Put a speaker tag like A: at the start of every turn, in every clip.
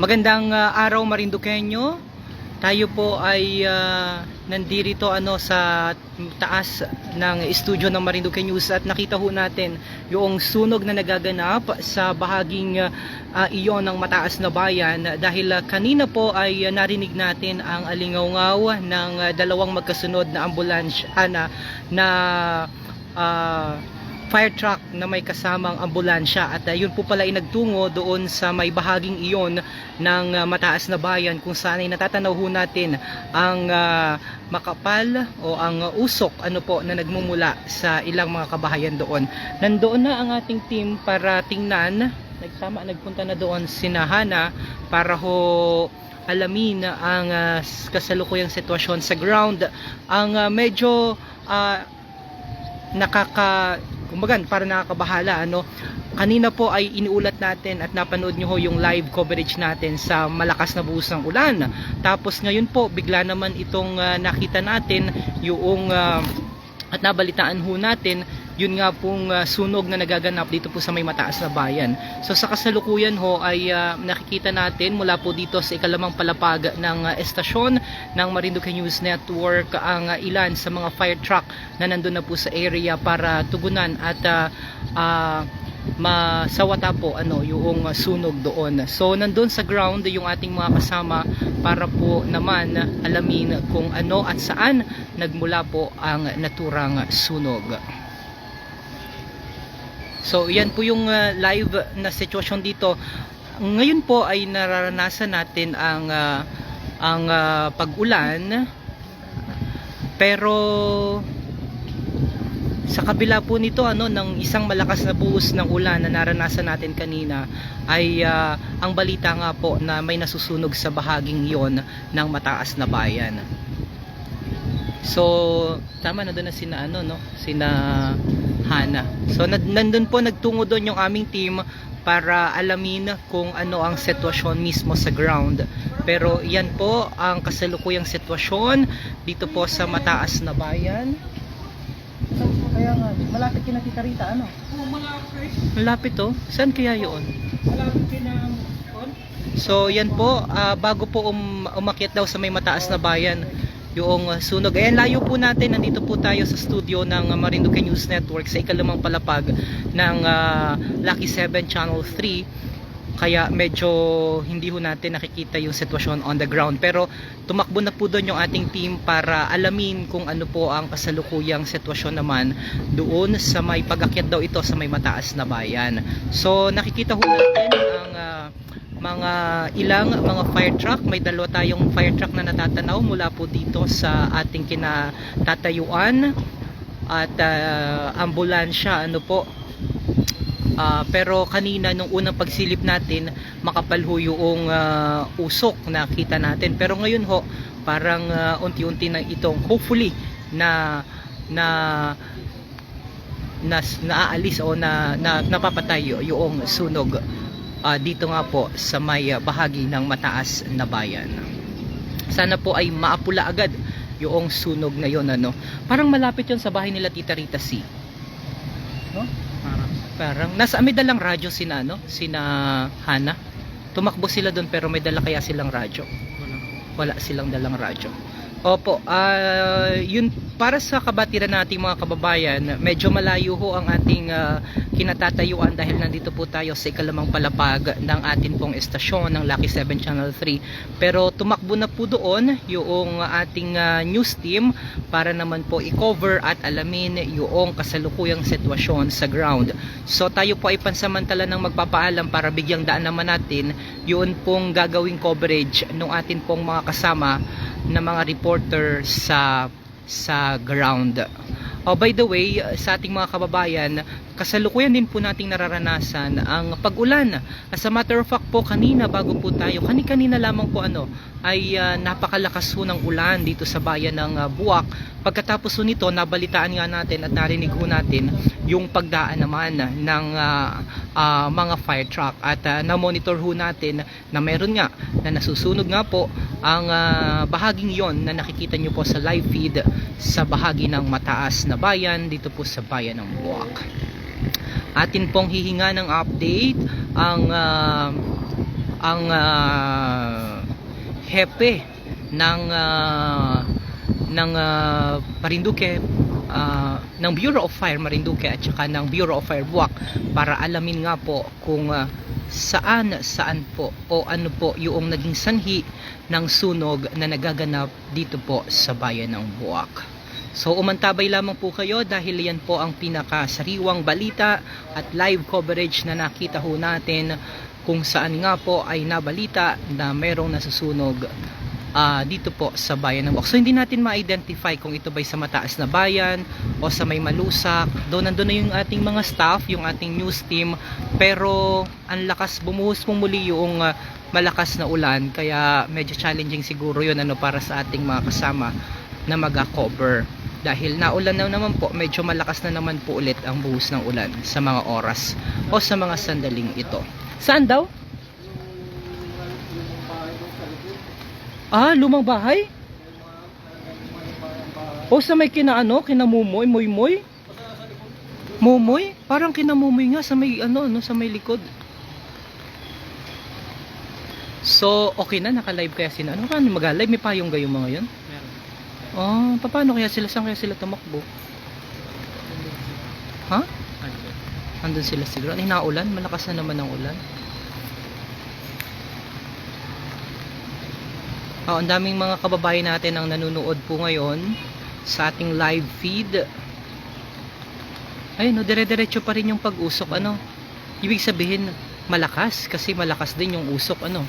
A: Magandang ah, araw Marinduqueño. Tayo po ay ah, nandito ano sa taas ng studio ng Marinduque News at nakita ho natin yung sunog na nagaganap sa bahaging ah, ah, iyon ng mataas na bayan dahil ah, kanina po ay ah, narinig natin ang alingaw ng ah, dalawang magkasunod na ambulansya ah, na na ah, fire truck na may kasamang ambulansya at uh, yun po pala ay nagtungo doon sa may bahaging iyon ng uh, mataas na bayan kung saan ay natatanaw ho natin ang uh, makapal o ang uh, usok ano po na nagmumula sa ilang mga kabahayan doon. Nandoon na ang ating team para tingnan nagsama nagpunta na doon si Hana para ho alamin ang uh, kasalukuyang sitwasyon sa ground. Ang uh, medyo uh, nakaka kumbaga para nakakabahala ano kanina po ay iniulat natin at napanood nyo ho yung live coverage natin sa malakas na buhos ng ulan. Tapos ngayon po bigla naman itong ah, nakita natin yung ah, at nabalitaan ho natin yun nga pong ah, sunog na nagaganap dito po sa may mataas na bayan. So sa kasalukuyan ho ay ah, nakikita natin mula po dito sa ikalamang palapag ng ah, estasyon ng Marinduque News Network ang ah, ilan sa mga fire truck na nandun na po sa area para tugunan at ah, ah, masawata po ano yung sunog doon. So nandun sa ground yung ating mga kasama para po naman alamin kung ano at saan nagmula po ang naturang sunog. So, yan po yung uh, live na sitwasyon dito. Ngayon po ay nararanasan natin ang uh, ang uh, pag-ulan. Pero sa kabila po nito ano ng isang malakas na buhos ng ulan na naranasan natin kanina ay uh, ang balita nga po na may nasusunog sa bahaging yon ng mataas na bayan. So, tama na doon na sina ano no, sina Hana. So, nad- nandun po nagtungo doon yung aming team para alamin kung ano ang sitwasyon mismo sa ground. Pero yan po ang kasalukuyang sitwasyon dito po sa mataas na bayan. Kaya nga, malapit kina Tita Rita, ano?
B: Oh, malapit.
A: Malapit to? Saan kaya yun?
B: Malapit kinang kon.
A: So yan po, ah, bago po um, umakyat daw sa may mataas na bayan, yung uh, sunog. Ayan, layo po natin. Nandito po tayo sa studio ng uh, Marinduque News Network sa ikalimang palapag ng ah, Lucky 7 Channel 3. Kaya medyo hindi ho natin nakikita yung sitwasyon on the ground. Pero tumakbo na po doon yung ating team para alamin kung ano po ang kasalukuyang sitwasyon naman doon sa may pag-akyat daw ito sa may mataas na bayan. So nakikita ho natin ah, mga ilang mga fire truck. May dalawa tayong fire truck na natatanaw mula po dito sa ating kinatatayuan. At ah, ambulansya ano po. Ah, pero kanina nung unang pagsilip natin makapal yung ah, usok na kita natin. Pero ngayon ho parang ah, unti-unti na itong hopefully na na na naaalis o na, na napapatay yung sunog ah, dito nga po sa may ah, bahagi ng mataas na bayan. Sana po ay maapula agad yung sunog na yon ano. Parang malapit yon sa bahay nila Tita Rita C. No?
B: Parang.
A: Parang nasa may dalang radyo sina ano, sina Hana. Tumakbo sila doon pero may dala kaya silang radyo.
B: Wala.
A: Wala silang dalang radyo. Opo, ah yun para sa kabatiran nating mga kababayan, medyo malayo ho ang ating ah, kinatatayuan dahil nandito po tayo sa ikalamang palapag ng atin pong estasyon ng Lucky 7 Channel 3. Pero tumakbo na po doon yung ating ah, news team para naman po i-cover at alamin yung kasalukuyang sitwasyon sa ground. So tayo po ay pansamantala ng magpapaalam para bigyang daan naman natin yun pong gagawing coverage ng atin pong mga kasama na mga reporter sa sa ground. Oh, by the way, sa ating mga kababayan, kasalukuyan din po nating nararanasan ang pag-ulan. As a matter of fact po, kanina bago po tayo, kani-kanina lamang po ano, ay ah, napakalakas ho ng ulan dito sa bayan ng ah, Buwak. Pagkatapos ho nito, nabalitaan nga natin at narinig ho natin yung pagdaan naman ng ah, ah, mga fire truck at ah, na-monitor ho natin na meron nga na nasusunog nga po ang ah, bahaging yon na nakikita nyo po sa live feed sa bahagi ng mataas na bayan dito po sa bayan ng Buwak atin pong hihinga ng update ang ah, ang ah, hepe ng ah, ng ah, Marinduque ah, ng Bureau of Fire Marinduque at saka ng Bureau of Fire Buwak para alamin nga po kung ah, saan saan po o ano po yung naging sanhi ng sunog na nagaganap dito po sa bayan ng Buwak. So umantabay lamang po kayo dahil yan po ang pinakasariwang balita at live coverage na nakita ho natin kung saan nga po ay nabalita na merong nasusunog ah, dito po sa bayan ng Buwak. So hindi natin ma-identify kung ito ba'y sa mataas na bayan o sa may malusak. Doon nandun na yung ating mga staff, yung ating news team. Pero ang lakas bumuhos pong muli yung ah, malakas na ulan kaya medyo challenging siguro yun ano para sa ating mga kasama na mag-cover dahil naulan na naman po medyo malakas na naman po ulit ang buhos ng ulan sa mga oras o sa mga sandaling ito saan daw? ah lumang bahay? o sa may kinaano kinamumoy moy moy mumoy parang kinamumoy nga sa may ano no sa may likod So, okay na, naka-live kaya sila. Ano ka, mag-live? May payong kayo mga yun? Oh, paano kaya sila? Saan kaya sila tumakbo? Ha? Andun sila siguro. Ay, naulan? Malakas na naman ang ulan. Oh, ang daming mga kababayan natin ang nanonood po ngayon sa ating live feed. Ayun, no, dire-diretso pa rin yung pag-usok. Ano? Ibig sabihin, malakas. Kasi malakas din yung usok. Ano?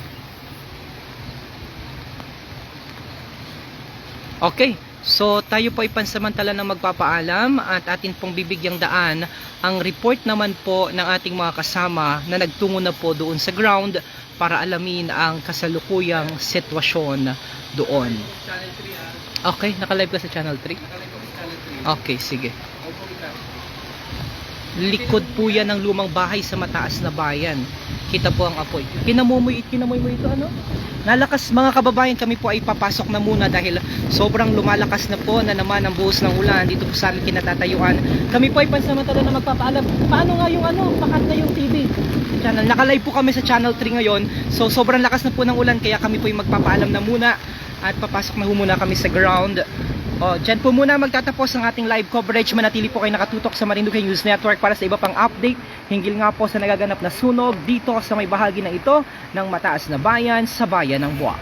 A: Okay, so tayo po ay pansamantala na magpapaalam at atin pong bibigyang daan ang report naman po ng ating mga kasama na nagtungo na po doon sa ground para alamin ang kasalukuyang sitwasyon doon.
B: Channel 3.
A: Okay, nakalive ka sa Channel 3?
B: Nakalagay ko sa Channel 3.
A: Okay, sige. Likod po yan ng lumang bahay sa mataas na bayan. Kita po ang apoy. Kinamumoy, kinamoy mo ito ano? Nalakas mga kababayan kami po ay papasok na muna dahil sobrang lumalakas na po na naman ang buhos ng ulan dito po sa aming kinatatayuan. Kami po ay pansamantala na magpapaalam. Paano nga yung ano? Pakat na yung TV channel. Nakalive po kami sa channel 3 ngayon. So sobrang lakas na po ng ulan kaya kami po ay magpapaalam na muna at papasok na muna kami sa ground. O, dyan po muna magtatapos ang ating live coverage. Manatili po kayo nakatutok sa Marinduque News Network para sa iba pang update. Hinggil nga po sa nagaganap na sunog dito sa may bahagi na ito ng mataas na bayan sa bayan ng Buwak.